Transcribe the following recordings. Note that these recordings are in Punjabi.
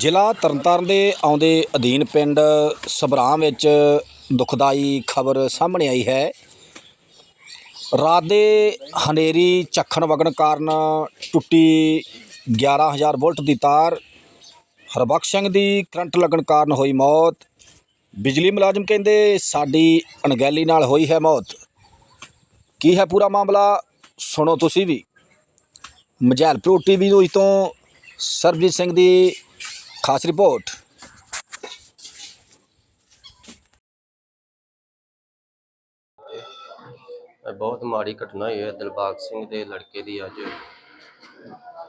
ਜ਼ਿਲ੍ਹਾ ਤਰਨਤਾਰਨ ਦੇ ਆਉਂਦੇ ਅਧੀਨ ਪਿੰਡ ਸਭਰਾਂ ਵਿੱਚ ਦੁਖਦਾਈ ਖਬਰ ਸਾਹਮਣੇ ਆਈ ਹੈ। ਰਾਤ ਦੇ ਹਨੇਰੀ, ਝੱਖਣ ਵਗਣ ਕਾਰਨ ਟੁੱਟੀ 11000 ਵੋਲਟ ਦੀ ਤਾਰ, ਹਰਬਖਸ਼ ਸਿੰਘ ਦੀ ਕਰੰਟ ਲੱਗਣ ਕਾਰਨ ਹੋਈ ਮੌਤ। ਬਿਜਲੀ ਮੁਲਾਜ਼ਮ ਕਹਿੰਦੇ ਸਾਡੀ ਅਣਗਹਿਲੀ ਨਾਲ ਹੋਈ ਹੈ ਮੌਤ। ਕੀ ਹੈ ਪੂਰਾ ਮਾਮਲਾ? ਸੁਣੋ ਤੁਸੀਂ ਵੀ। ਮਝੈਲਪੁਰ ਟੀਵੀ ਨਿਊਜ਼ ਤੋਂ ਸਰਬਜੀਤ ਸਿੰਘ ਦੀ ਖਾਸ ਰਿਪੋਰਟ। ਬਹੁਤ ਮਾੜੀ ਘਟਨਾ ਹੋਈ ਹੈ। ਦਿਲਬਾਗ ਸਿੰਘ ਦੇ ਲੜਕੇ ਦੀ ਅੱਜ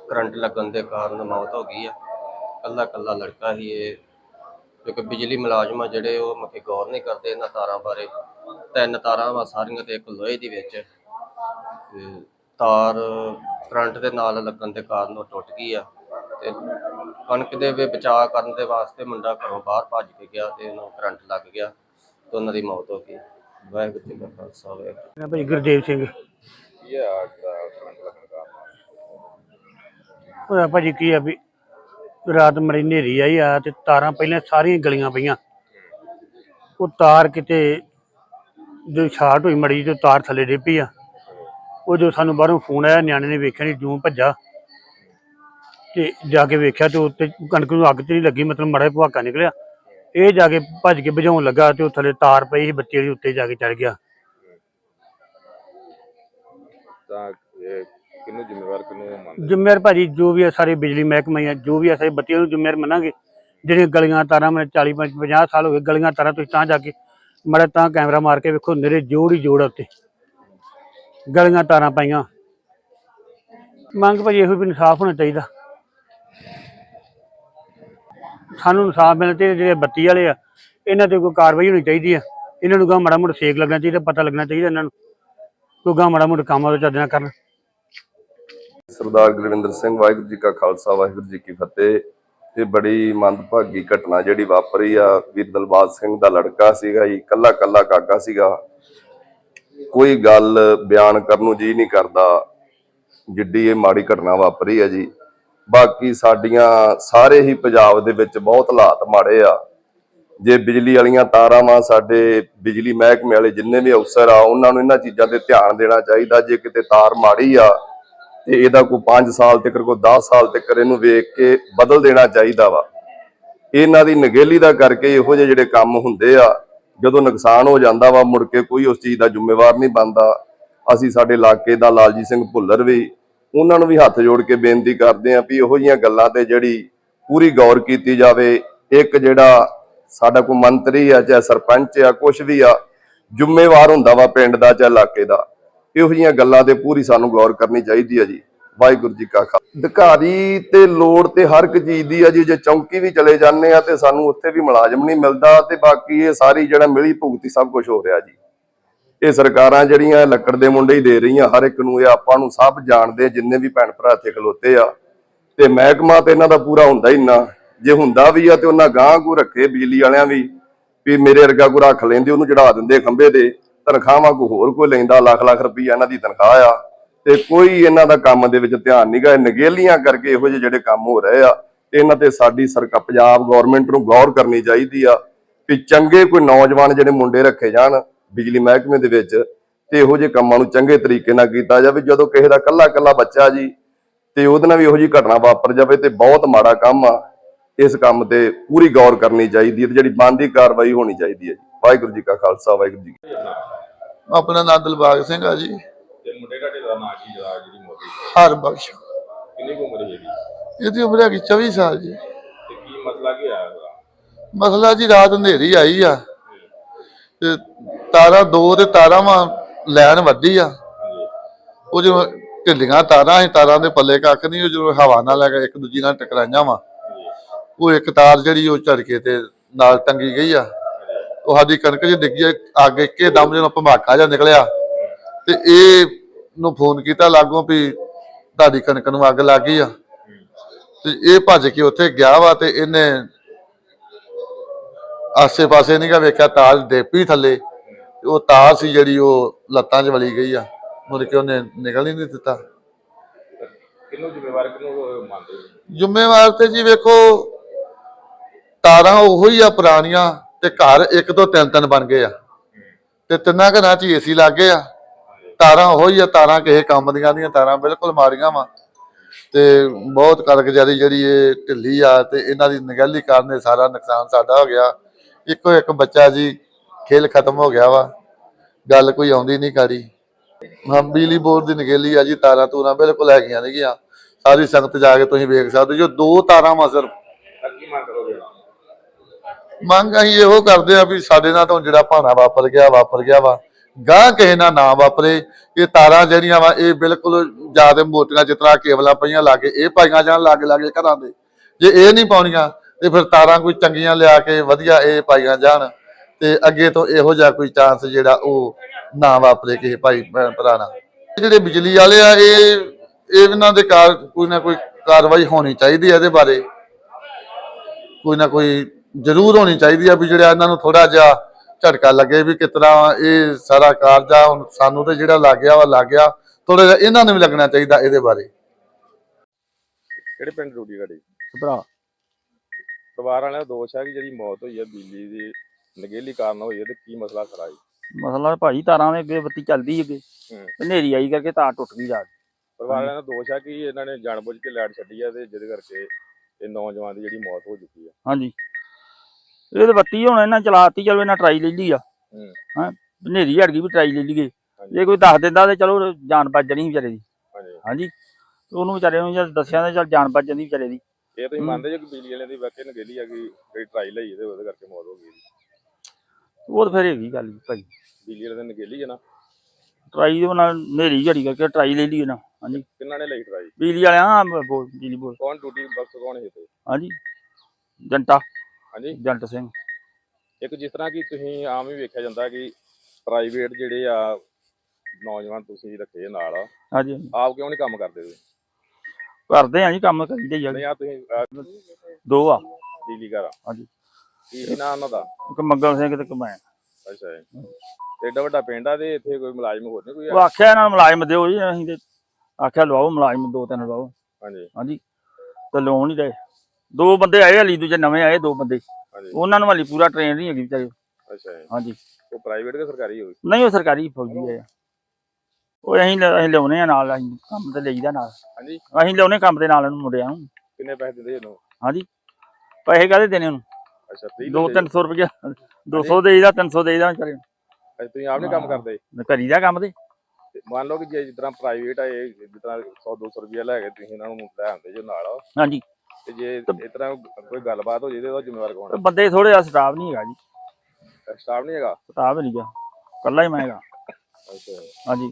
ਕਰੰਟ ਲੱਗਣ ਦੇ ਕਾਰਨ ਮੌਤ ਹੋ ਗਈ ਹੈ। ਕੱਲਾ ਕੱਲਾ ਲੜਕਾ ਹੀ ਇਹ, ਕਿਉਂਕਿ ਬਿਜਲੀ ਮੁਲਾਜ਼ਮ ਆ ਜਿਹੜੇ ਉਹ ਮੱਕੇ ਗੌਰ ਨਹੀਂ ਕਰਦੇ ਇਹਨਾਂ ਤਾਰਾਂ ਬਾਰੇ। ਤਿੰਨ ਤਾਰਾਂ ਵਾ ਸਾਰੀਆਂ ਤੇ ਇੱਕ ਲੋਹੇ ਦੀ ਵਿੱਚ। ਤਾਰ ਕਰੰਟ ਦੇ ਨਾਲ ਲੱਗਣ ਦੇ ਕਾਰਨ ਉਹ ਟੁੱਟ ਗਈ ਆ। ਤੇ ਕਣਕ ਦੇ ਵੀ ਬਚਾਅ ਕਰਨ ਦੇ ਵਾਸਤੇ ਮੁੰਡਾ ਘਰੋਂ ਬਾਹਰ ਭੱਜ ਕੇ ਗਿਆ ਤੇ ਉਹਨੂੰ ਕਰੰਟ ਲੱਗ ਗਿਆ ਤੇ ਉਹਨਾਂ ਦੀ ਮੌਤ ਹੋ ਗਈ। ਵਾਹਿਗੁਰੂ ਜੀ ਕਾ ਖਾਲਸਾ ਵਾਹਿਗੁਰੂ ਮੈਂ ਭਾਈ ਗੁਰਦੇਵ ਸਿੰਘ। ਹੋਇਆ ਭਾਜੀ ਕੀ ਆ ਵੀ ਰਾਤ ਮੜੀ ਹਨੇਰੀ ਆਈ ਆ ਤੇ ਤਾਰਾਂ ਪਹਿਲਾਂ ਸਾਰੀਆਂ ਗਲੀਆਂ ਪਈਆਂ। ਉਹ ਤਾਰ ਕਿਤੇ ਜੋ ਸ਼ਾਰਟ ਹੋਈ ਮੜੀ ਜੋ ਤਾਰ ਥੱਲੇ ਡੇ ਪਈ ਆ। ਉਹ ਜੋ ਸਾਨੂੰ ਬਾਹਰੋਂ ਫੋਨ ਆਇਆ ਨਿਆਣੇ ਨੇ ਵੇਖਿਆ ਨਹੀਂ ਜੂੰ ਭੱਜਾ। ਤੇ ਜਾ ਕੇ ਵੇਖਿਆ ਤੇ ਉੱਤੇ ਕਣਕ ਨੂੰ ਅੱਗ ਤੇ ਨਹੀਂ ਲੱਗੀ ਮਤਲਬ ਮੜਾ ਭਵਾਕਾ ਨਿਕਲਿਆ। ਇਹ ਜਾ ਕੇ ਭੱਜ ਕੇ ਬੁਝਾਉਣ ਲੱਗਾ ਤੇ ਉਹ ਥੱਲੇ ਤਾਰ ਪਈ ਸੀ ਬੱਤੀ ਵਾਲੀ ਉੱਤੇ ਜਾ ਕੇ ਚੜ ਗਿਆ। ਤਾਂ ਜ਼ਿੰਮੇਵਾਰ ਮੰਨਦੇ? ਜ਼ਿੰਮੇਵਾਰ ਭਾਜੀ ਜੋ ਵੀ ਆ ਸਾਰੇ ਬਿਜਲੀ ਮਹਿਕਮੇ ਆ ਜੋ ਵੀ ਆ ਸਾਰੇ ਬੱਤੀਆਂ ਨੂੰ ਜ਼ਿੰਮੇਵਾਰ ਮੰਨਾਂਗੇ। ਜਿਹੜੀਆਂ ਗਲੀਆਂ ਤਾਰਾਂ ਮੈਂ 40 50 50 ਸਾਲ ਹੋ ਗਏ ਗਲੀਆਂ ਤਾਰਾਂ ਤੁਸੀਂ ਤਾਂ ਜਾ ਕੇ ਮੜਾ ਤਾਂ ਕੈਮਰਾ ਮਾਰ ਕੇ ਵੇਖੋ ਨੇਰੇ ਜੋੜ ਹੀ ਜੋੜ ਉੱਤੇ। ਗਲੀਆਂ ਤਾਰਾਂ ਪਾਈਆਂ। ਮੰਗ ਭਾਜੀ ਇਹੋ ਵੀ ਇਨਸਾਫ ਹੋਣਾ ਚਾਹੀਦਾ। ਸਾਨੂੰ ਇਨਸਾਫ ਮਿਲਣਾ ਚਾਹੀਦਾ, ਜਿਹੜੇ ਬੱਤੀ ਵਾਲੇ ਆ, ਇਹਨਾਂ ਤੇ ਕੋਈ ਕਾਰਵਾਈ ਹੋਣੀ ਚਾਹੀਦੀ ਆ। ਇਹਨਾਂ ਨੂੰ ਗਾ ਮਾੜਾ ਮੋਟਾ ਸੇਕ ਲੱਗਣਾ ਚਾਹੀਦਾ, ਪਤਾ ਲੱਗਣਾ ਚਾਹੀਦਾ ਇਹਨਾਂ ਨੂੰ, ਕੋਈ ਗਾ ਮਾੜਾ ਮੋਟਾ ਕੰਮ ਚੱਜ ਨਾਲ ਕਰਨ। ਸਰਦਾਰ ਗੁਰਵਿੰਦਰ ਸਿੰਘ, ਵਾਹਿਗੁਰੂ ਜੀ ਕਾ ਖਾਲਸਾ, ਵਾਹਿਗੁਰੂ ਜੀ ਕੀ ਫਤਿਹ। ਇਹ ਬੜੀ ਮੰਦਭਾਗੀ ਘਟਨਾ ਜਿਹੜੀ ਵਾਪਰੀ ਆ, ਵੀਰ ਦਲਬਾਗ ਸਿੰਘ ਦਾ ਲੜਕਾ ਸੀਗਾ ਜੀ, ਕੱਲਾ ਕੱਲਾ ਕਾਕਾ ਸੀਗਾ। ਕੋਈ ਗੱਲ ਬਿਆਨ ਕਰਨ ਨੂੰ ਜੀ ਨਹੀਂ ਕਰਦਾ, ਜਿੱਡੀ ਇਹ ਮਾੜੀ ਘਟਨਾ ਵਾਪਰੀ ਆ ਜੀ। ਬਾਕੀ ਸਾਡੀਆਂ ਸਾਰੇ ਹੀ ਪੰਜਾਬ ਦੇ ਵਿੱਚ ਬਹੁਤ ਹਾਲਾਤ ਮਾੜੇ ਆ। ਜੇ ਬਿਜਲੀ ਵਾਲੀਆਂ ਤਾਰਾਂ ਵਾਂ ਸਾਡੇ ਬਿਜਲੀ ਮਹਿਕਮੇ ਵਾਲੇ ਜਿੰਨੇ ਵੀ ਅਫਸਰ ਆ, ਉਹਨਾਂ ਨੂੰ ਇਹਨਾਂ ਚੀਜ਼ਾਂ ਤੇ ਧਿਆਨ ਦੇਣਾ ਚਾਹੀਦਾ। ਜੇ ਕਿਤੇ ਤਾਰ ਮਾੜੀ ਆ, ਤੇ ਇਹਦਾ ਕੋਈ 5 ਸਾਲ ਤੱਕ, ਕੋਈ 10 ਸਾਲ ਤੱਕ ਇਹਨੂੰ ਵੇਖ ਕੇ ਬਦਲ ਦੇਣਾ ਚਾਹੀਦਾ ਵਾ। ਇਹਨਾਂ ਦੀ ਨਗੇਲੀ ਦਾ ਕਰਕੇ ਇਹੋ ਜਿਹੇ ਜਿਹੜੇ ਕੰਮ ਹੁੰਦੇ ਆ, ਜਦੋਂ ਨੁਕਸਾਨ ਹੋ ਜਾਂਦਾ ਵਾ, ਮੁੜ ਕੇ ਕੋਈ ਉਸ ਚੀਜ਼ ਦਾ ਜ਼ਿੰਮੇਵਾਰ ਨਹੀਂ ਬਣਦਾ। ਅਸੀਂ ਸਾਡੇ ਇਲਾਕੇ ਦਾ ਲਾਲਜੀਤ ਸਿੰਘ ਭੁੱਲਰ ਵੀ ਉਹਨਾਂ ਨੂੰ ਵੀ ਹੱਥ ਜੋੜ ਕੇ ਬੇਨਤੀ ਕਰਦੇ ਆਂ ਵੀ ਇਹੋ ਜਿਹੀਆਂ ਗੱਲਾਂ ਤੇ ਜਿਹੜੀ ਪੂਰੀ ਗੌਰ ਕੀਤੀ ਜਾਵੇ। ਇੱਕ ਜਿਹੜਾ ਸਾਡਾ ਕੋਈ ਮੰਤਰੀ ਆ ਚਾਹੇ ਸਰਪੰਚ ਆ ਕੁਝ ਵੀ ਆ, ਜ਼ਿੰਮੇਵਾਰ ਹੁੰਦਾ ਵਾ ਪਿੰਡ ਦਾ ਚਾਹੇ ਇਲਾਕੇ ਦਾ। ਇਹੋ ਜਿਹੀਆਂ ਗੱਲਾਂ ਤੇ ਪੂਰੀ ਸਾਨੂੰ ਗੌਰ ਕਰਨੀ ਚਾਹੀਦੀ ਆ ਜੀ। ਵਾਹਿਗੁਰੂ ਜੀ ਕਾ ਖਾਲਸਾ। ਅਧਿਕਾਰੀ ਤੇ ਲੋੜ ਤੇ ਹਰ ਇੱਕ ਚੀਜ਼ ਦੀ ਆ ਜੀ, ਜੇ ਚੌਂਕੀ ਵੀ ਚਲੇ ਜਾਂਦੇ ਆ ਤੇ ਸਾਨੂੰ ਉੱਥੇ ਵੀ ਮੁਲਾਜ਼ਮ ਨਹੀਂ ਮਿਲਦਾ ਤੇ ਬਾਕੀ ਇਹ ਸਾਰੀ ਜਿਹੜਾ ਮਿਲੀ ਭੁਗਤੀ ਸਭ ਕੁਝ ਹੋ ਰਿਹਾ ਜੀ। ਇਹ ਸਰਕਾਰਾਂ ਜਿਹੜੀਆਂ ਲੱਕੜ ਦੇ ਮੁੰਡੇ ਹੀ ਦੇ ਰਹੀਆਂ, ਹਰ ਇੱਕ ਨੂੰ ਇਹ ਆਪਾਂ ਨੂੰ ਸਭ ਜਾਣਦੇ ਜਿੰਨੇ ਵੀ ਭੈਣ ਭਰਾ ਇੱਥੇ ਖਲੋਤੇ ਆ। ਤੇ ਮਹਿਕਮਾ ਤੇ ਇਹਨਾਂ ਦਾ ਪੂਰਾ ਹੁੰਦਾ ਹੀ ਨਾ ਜੇ ਹੁੰਦਾ ਵੀ ਆ ਤੇ ਉਹਨਾਂ ਗਾਂ ਕੋ ਰੱਖੇ ਬਿਜਲੀ ਵਾਲਿਆਂ ਵੀ ਵੀ ਮੇਰੇ ਵਰਗਾ ਕੋ ਰੱਖ ਲੈਂਦੇ, ਉਹਨੂੰ ਚੜਾ ਦਿੰਦੇ ਖੰਭੇ ਤੇ। ਤਨਖਾਹਾਂ ਕੋ ਹੋਰ ਕੋਈ ਲੈਂਦਾ, ਲੱਖ ਲੱਖ ਰੁਪਈਆ ਇਹਨਾਂ ਦੀ ਤਨਖਾਹ ਆ। ਤੇ ਕੋਈ ਇਹਨਾਂ ਦਾ ਕੰਮ ਦੇ ਵਿੱਚ ਧਿਆਨ ਨਹੀਂ ਗਾ ਨਗੇਲੀਆਂ ਕਰਕੇ ਇਹੋ ਜਿਹੇ ਜਿਹੜੇ ਕੰਮ ਹੋ ਰਹੇ ਆ, ਤੇ ਇਹਨਾਂ ਤੇ ਸਾਡੀ ਸਰਕਾਰ ਪੰਜਾਬ ਗਵਰਨਮੈਂਟ ਨੂੰ ਗੌਰ ਕਰਨੀ ਚਾਹੀਦੀ ਆ, ਵੀ ਚੰਗੇ ਕੋਈ ਨੌਜਵਾਨ ਜਿਹੜੇ ਮੁੰਡੇ ਰੱਖੇ ਜਾਣ। ਬਿਜਲੀ ਮਹਿਕਮੇ ਦੇ ਵਿੱਚ ਤੇ ਇਹੋ ਜਿਹੇ ਕੰਮਾਂ ਨੂੰ ਚੰਗੇ ਤਰੀਕੇ ਨਾਲ ਕੀਤਾ ਜਾਵੇ ਜਦੋਂ ਕਿਸੇ ਦਾ ਕੱਲਾ ਕੱਲਾ ਬੱਚਾ ਜੀ ਤੇ ਉਹਦੇ ਨਾਲ ਵੀ ਇਹੋ ਜਿਹੀ ਘਟਨਾ ਵਾਪਰ ਜਾਵੇ ਤੇ ਬਹੁਤ ਮਾੜਾ ਕੰਮ ਆ ਇਸ ਕੰਮ ਤੇ ਪੂਰੀ ਗੌਰ ਕਰਨੀ ਚਾਹੀਦੀ ਹੈ ਤੇ ਜਿਹੜੀ ਬਣਦੀ ਕਾਰਵਾਈ ਹੋਣੀ ਚਾਹੀਦੀ ਹੈ ਜੀ। ਵਾਹਿਗੁਰੂ ਜੀ ਕਾ ਖਾਲਸਾ ਵਾਹਿਗੁਰੂ ਜੀ ਕੀ ਫਤਿਹ। ਆਪਣਾ ਨਾਮ ਦਿਲਬਾਗ ਸਿੰਘ ਆ ਜੀ। ਤੇ ਮੁੰਡੇ ਦਾ ਨਾਂ ਕੀ ਜਰਾ ਜਿਹੜੀ ਮੋਦੀ ਹਰ ਬਖਸ਼। ਕਿੰਨੀ ਕੁ ਉਮਰ ਹੈ ਇਹਦੀ ਇਹਦੀ ਉਮਰ ਹੈਗੀ 24 ਸਾਲ ਜੀ। ਤੇ ਕੀ ਮਸਲਾ ਕੀ ਆਇਆ ਮਸਲਾ ਜੀ ਰਾਤ ਹਨੇਰੀ ਆਈ ਆ ਤੇ ਤਾਰਾਂ ਦੋ ਤੇ ਤਾਰਾਂ ਵਾ ਲੈਣ ਵੱਡੀ ਆ। ਉਹ ਜੋ ਢਿੱਲੀਆਂ ਤਾਰਾਂ ਸੀ ਤਾਰਾਂ ਦੇ ਪੱਲੇ ਕੱਖ ਨਹੀਂ ਉਹ ਜਦੋਂ ਹਵਾ ਨਾਲ ਲੱਗਾ ਇੱਕ ਦੂਜੀ ਨਾਲ ਟਕਰਾਈਆਂ ਵਾ। ਉਹ ਇੱਕ ਤਾਰ ਜਿਹੜੀ ਉਹ ਝੜਕੇ ਤੇ ਨਾਲ ਟੰਗੀ ਗਈ ਆ। ਉਹ ਸਾਡੀ ਕਣਕ ਜੀ ਡਿੱਗੀ ਆ, ਅੱਗ ਇੱਕੇ ਦਮ ਜਦੋਂ ਭਮਾਕਾ ਜਿਹਾ ਨਿਕਲਿਆ। ਤੇ ਇਹ ਨੂੰ ਫੋਨ ਕੀਤਾ ਲਾਗੋਂ ਵੀ ਤੁਹਾਡੀ ਕਣਕ ਨੂੰ ਅੱਗ ਲੱਗ ਗਈ ਆ। ਤੇ ਇਹ ਭੱਜ ਕੇ ਉੱਥੇ ਗਿਆ ਵਾ ਤੇ ਇਹਨੇ ਆਸੇ ਪਾਸੇ ਨਹੀਂ ਗਾ ਵੇਖਿਆ ਤਾਰ ਡੇਪੀ ਥੱਲੇ। ਉਹ ਤਾਰ ਸੀ ਜਿਹੜੀ ਉਹ ਲੱਤਾਂ 'ਚ ਵਲੀ ਗਈ ਆ। ਮੁੜ ਕੇ ਉਹਨੇ ਨਿਕਲ ਹੀ ਨਹੀਂ ਦਿੱਤਾ। ਕਿਹਨੂੰ ਜ਼ਿੰਮੇਵਾਰ ਕਿਹਨੂੰ ਮੰਨਦੇ? ਜ਼ਿੰਮੇਵਾਰ ਤੇ ਜੀ ਵੇਖੋ ਤਾਰਾਂ ਉਹੋ ਹੀ ਆ ਪੁਰਾਣੀਆਂ ਤੇ ਘਰ ਇੱਕ ਤੋਂ ਤਿੰਨ ਤਿੰਨ ਬਣ ਗਏ ਆ। ਤੇ ਤਿੰਨਾਂ ਘਰਾਂ 'ਚ ਏਸੀ ਲੱਗੇ ਆ। ਤਾਰਾਂ ਉਹੋ ਹੀ ਆ ਤਾਰਾਂ ਕਿਸੇ ਕੰਮ ਦੀਆਂ ਦੀਆਂ ਤਾਰਾਂ ਬਿਲਕੁਲ ਮਾੜੀਆਂ ਵਾ। ਤੇ ਬਹੁਤ ਕਾਰਗੁਜ਼ਾਰੀ ਜਿਹੜੀ ਇਹ ਢਿੱਲੀ ਆ ਤੇ ਇਹਨਾਂ ਦੀ ਨਿਗਹਿਲੀ ਕਾਰਨ ਸਾਰਾ ਨੁਕਸਾਨ ਸਾਡਾ ਹੋ ਗਿਆ। ਇੱਕੋ ਇੱਕ ਬੱਚਾ ਜੀ ਖੇਲ ਖਤਮ ਹੋ ਗਿਆ ਵਾ। ਗੱਲ ਕੋਈ ਆਉਂਦੀ ਨਹੀਂ ਕਾਰੀ। ਹਾਂ, ਬਿਜਲੀ ਬੋਰਡ ਦੀ ਨਿਗਹਿਲੀ ਆ ਜੀ, ਤਾਰਾਂ ਤੂਰਾਂ ਬਿਲਕੁਲ ਹੈਗੀਆਂ ਨੇਗੀਆਂ ਸਾਰੀ ਸੰਗਤ ਜਾ ਕੇ ਤੁਸੀਂ ਵੇਖ ਸਕਦੇ ਜੋ ਦੋ ਤਾਰਾਂ ਵਾ ਮੰਗ ਅਸੀਂ ਇਹੋ ਕਰਦੇ ਆ ਵੀ ਸਾਡੇ ਨਾਲ ਤਾਂ ਜਿਹੜਾ ਭਾਣਾ ਵਾਪਰ ਗਿਆ ਵਾਪਰ ਗਿਆ ਵਾ। ਗਾਂ ਕਿਸੇ ਨਾਲ ਨਾ ਵਾਪਰੇ। ਇਹ ਤਾਰਾਂ ਜਿਹੜੀਆਂ ਵਾ, ਇਹ ਬਿਲਕੁਲ ਜ਼ਿਆਦਾ ਮੋਟੀਆਂ, ਜਿਸ ਕੇਬਲਾਂ ਪਈਆਂ ਲਾਗੇ, ਇਹ ਪਾਈਆਂ ਜਾਣ ਲਾਗੇ ਲਾਗੇ ਘਰਾਂ ਦੇ। ਜੇ ਇਹ ਨਹੀਂ ਪਾਉਣੀਆਂ, ਤੇ ਫਿਰ ਤਾਰਾਂ ਕੋਈ ਚੰਗੀਆਂ ਲਿਆ ਕੇ ਵਧੀਆ ਇਹ ਪਾਈਆਂ ਜਾਣ। ਤੇ ਅੱਗੇ ਤੋਂ ਇਹੋ ਜਿਹਾ ਕੋਈ ਚਾਂਸ ਜਿਹੜਾ ਉਹ ਨਾ ਵਾਪਰੇ ਕਿਸੇ ਭਾਈ ਭੈਣ ਭਰਾ ਨਾਲ। ਜਿਹੜੇ ਬਿਜਲੀ ਵਾਲੇ ਆ ਇਹ ਇਹ ਇਹਨਾਂ ਦੇ ਕਾਰ ਕੋਈ ਨਾ ਕੋਈ ਕਾਰਵਾਈ ਹੋਣੀ ਚਾਹੀਦੀ ਹੈ ਇਹਦੇ ਬਾਰੇ। ਕੋਈ ਨਾ ਕੋਈ ਜ਼ਰੂਰ ਹੋਣੀ ਚਾਹੀਦੀ ਆ ਵੀ ਜਿਹੜਾ ਇਹਨਾਂ ਨੂੰ ਥੋੜਾ ਜਿਹਾ ਝਟਕਾ ਲੱਗੇ ਵੀ ਤਰ੍ਹਾਂ ਇਹ ਸਾਰਾ ਕਾਰਜ ਆ ਹੁਣ ਸਾਨੂੰ ਤੇ ਜਿਹੜਾ ਲੱਗ ਗਿਆ ਵਾ ਲੱਗ ਗਿਆ। ਥੋੜਾ ਜਿਹਾ ਇਹਨਾਂ ਨੂੰ ਵੀ ਲੱਗਣਾ ਚਾਹੀਦਾ ਇਹਦੇ ਬਾਰੇ। ਕਿਹੜੇ ਪਿੰਡ ਡਿਊਟੀ ਤੁਹਾਡੀ ਭਰਾ। ਪਰਿਵਾਰ ਵਾਲਿਆਂ ਦਾ ਦੋਸ਼ ਹੈ ਕਿ ਜਿਹੜੀ ਮੌਤ ਹੋਈ ਹੈ ਬਿਜਲੀ ਦੀ ਨਗੇਲੀ ਕਾਰਨ ਹੋਈ ਹੈ ਤੇ ਕੀ ਮਸਲਾ ਖੜਾ ਹੈ ਮਸਲਾ ਭਾਜੀ ਤਾਰਾਂ ਦੇ ਅੱਗੇ ਬੱਤੀ ਚੱਲਦੀ ਅੱਗੇ। ਹੂੰ। ਤੇ ਹਨੇਰੀ ਆਈ ਕਰਕੇ ਤਾਰ ਟੁੱਟ ਗਈ ਰਾਤ। ਪਰਿਵਾਰ ਵਾਲਿਆਂ ਦਾ ਦੋਸ਼ ਹੈ ਕਿ ਇਹਨਾਂ ਨੇ ਜਾਣਬੁੱਝ ਕੇ ਲਾਈਟ ਛੱਡੀ ਹੈ ਤੇ ਜਿਹਦੇ ਕਰਕੇ ਇਹ ਨੌਜਵਾਨ ਦੀ ਜਿਹੜੀ ਮੌਤ ਹੋ ਚੁੱਕੀ ਹੈ ਹਾਂਜੀ। ਇਹ ਤੇ ਬੱਤੀ ਹੁਣ ਇਹਨਾਂ ਚਲਾਤੀ ਚਲੋ ਇਹਨਾਂ ਟਰਾਈ ਲੈ ਲਈ ਆ। ਹੂੰ। ਹਾਂ ਹਨੇਰੀ ਹਟ ਗਈ ਵੀ ਟਰਾਈ ਲੈ ਲਈਏ। ਹਾਂਜੀ। ਜੇ ਕੋਈ ਦੱਸ ਦਿੰਦਾ ਤੇ ਚਲੋ ਜਾਨ ਬਚ ਜਣੀ ਵਿਚਾਰੇ ਦੀ। ਹਾਂਜੀ। ਹਾਂਜੀ। ਤੇ ਉਹਨੂੰ ਵਿਚਾਰੇ ਨੂੰ ਜਦ ਦੱਸਿਆ ਤਾਂ ਚਲ ਜਾਨ ਬਚ ਜਾਂਦੀ ਵਿਚਾਰੇ ਦੀ। ਇਹ ਤੁਸੀਂ ਹੂੰ। ਮੰਨਦੇ ਜੋ ਕਿ ਬਿਜਲੀ ਵਾਲਿਆਂ ਦੀ ਵਾਕਈ ਨਗੇਲੀ ਹੈ ਕਿ ਜਿਹੜੀ ਟਰਾਈ ਲਈ ਤੇ ਉਹਦੇ ਕਰਕੇ ਮੌਤ ਹੋ ਗਈ ਉਹ ਤਾਂ ਫਿਰ ਹੈਗੀ ਗੱਲ ਭਾਈ। ਬਿਜਲੀ ਵਾਲਿਆਂ ਦੀ ਨਗੇਲੀ ਹੈ ਨਾ। ਟਰਾਈ ਦੇ ਨਾਲ ਹਨੇਰੀ ਝੜੀ ਕਰਕੇ ਟਰਾਈ ਲੈ ਲਈ ਨਾ। ਹਾਂਜੀ। ਕਿੰਨਾਂ ਨੇ ਲਈ ਟਰਾਈ? ਬਿਜਲੀ ਵਾਲਿਆਂ ਹਾਂ ਬੋਲ ਬਿਜਲੀ ਬੋਲ। ਕੌਣ ਡਿਊਟੀ ਬਖਸ਼ ਕੌਣ ਹੈ ਤੇ ਹਾਂਜੀ। ਜੰਟਾ। ਹਾਂਜੀ। ਜੰਟ ਸਿੰਘ। ਇੱਕ ਜਿਸ ਤਰ੍ਹਾਂ ਕਿ ਤੁਸੀਂ ਆਮ ਹੀ ਵੇਖਿਆ ਜਾਂਦਾ ਕਿ ਪ੍ਰਾਈਵੇਟ ਜਿਹੜੇ ਆ ਨੌਜਵਾਨ ਤੁਸੀਂ ਰੱਖੇ ਨਾਲ। ਹਾਂਜੀ। ਆਪ ਕਿਉਂ ਨਹੀਂ ਕੰਮ ਕਰਦੇ ਤੁਸੀਂ? ਕਰਦੇ ਆ ਜੀ ਕੰਮ ਕਰੀਦੇ ਆ। ਨਹੀਂ ਆ ਤੁਸੀਂ ਅਹ, ਦੋ ਆ। ਬਿਜਲੀ ਘਰ ਹਾਂਜੀ। ਕੀ ਕੀ ਨਾਂ ਉਹਨਾਂ ਦਾ? ਮੰਗਲ ਸਿੰਘ ਤੇ ਮੈਂ। ਅੱਛਾ ਜੀ। ਤੇ ਏਡਾ ਵੱਡਾ ਪਿੰਡ ਆ ਤੇ ਇੱਥੇ ਕੋਈ ਮੁਲਾਜ਼ਮ ਹੋਰ ਨਹੀਂ ਕੋਈ ਉਹ ਆਖਿਆ ਇਹਨਾਂ ਨੂੰ ਮੁਲਾਜ਼ਮ ਦਿਓ ਜੀ ਅਸੀਂ ਤੇ ਆਖਿਆ ਲਵਾਓ ਮੁਲਾਜ਼ਮ ਦੋ ਤਿੰਨ ਲਵਾਓ। ਹਾਂਜੀ। ਹਾਂਜੀ। ਤੇ ਲੋਨ ਨਹੀਂ ਰਹੇ। ਦੋ ਬੰਦੇ ਆਏ ਹਲੀ ਦੂਜੇ ਨਵੇਂ ਆਏ ਦੋ ਬੰਦੇ। ਹਾਂਜੀ। ਉਹਨਾਂ ਨੂੰ ਹਲੀ ਪੂਰਾ ਟ੍ਰੇਨ ਨਹੀਂ ਹੈਗੀ ਵਿਚਾਰੇ। ਅੱਛਾ ਜੀ। ਹਾਂਜੀ। ਉਹ ਪ੍ਰਾਈਵੇਟ ਕਿ ਸਰਕਾਰੀ ਹੋਈ? ਨਹੀਂ ਉਹ ਸਰਕਾਰੀ ਫੌਜੀ ਹੈ ਉਹ ਅਸੀਂ ਲ- ਅਸੀਂ ਲਿਆਉਨੇ ਆ ਨਾਲ ਅਸੀਂ ਕੰਮ ਤੇ ਲਈਦਾ ਨਾਲ। ਹਾਂਜੀ। ਅਸੀਂ ਲਿਆਉਨੇ ਕੰਮ ਦੇ ਨਾਲ ਇਹਨੂੰ ਮੁੰਡਿਆਂ ਨੂੰ। ਕਿੰਨੇ ਪੈਸੇ ਦਿੰਦੇ ਇਹਨੂੰ? ਹਾਂਜੀ। ਪੈਸੇ ਕਾਹਦੇ ਦੇਣੇ ਉਹਨੂੰ? ਅੱਛਾ free ਦੋ ਦਿੰਦੇ? ਤਿੰਨ ਸੌ ਰੁਪਇਆ 200 ਦੇਈਦਾ 300 ਦੇਈਦਾ ਵਿਚਾਰੇ ਨੂੰ। ਅੱਛਾ, ਤੁਸੀਂ ਆਪ ਨਹੀਂ ਕੰਮ ਕਰਦੇ? ਕਰੀਦਾ ਕੰਮ ਤੇ। ਤੇ ਮੰਨ ਲਓ ਕਿ ਜੇ ਜਿਸ ਤਰ੍ਹਾਂ ਪ੍ਰਾਈਵੇਟ ਆ ਇਹ ਜਿਸ ਤਰ੍ਹਾਂ 100 200 ਰੁਪਇਆ ਲੈ ਕੇ ਤੁਸੀਂ ਇਹਨਾਂ ਨੂੰ ਲੈ ਆਉਂਦੇ ਜੋ ਨਾਲ। ਹਾਂਜੀ। ਤੇ ਜੇ ਇਸ ਤਰ੍ਹਾਂ ਕੋਈ ਗੱਲਬਾਤ ਹੋ ਜੇ ਤੇ ਉਹਦਾ ਜ਼ਿੰਮੇਵਾਰ ਕੌਣ ਤੇ ਬੰਦੇ ਥੋੜੇ ਜਿਹਾ ਸਟਾਫ ਨਹੀਂ ਹੈਗਾ ਜੀ। ਹੈ ਸਟਾਫ ਨਹੀਂ ਹੈਗਾ? ਸਟਾਫ ਨਹੀਂ ਗਾ। ਕੱਲਾ ਹੀ ਮੈਂ ਹੈਗਾ। ਅੱਛਾ। ਹਾਂਜੀ।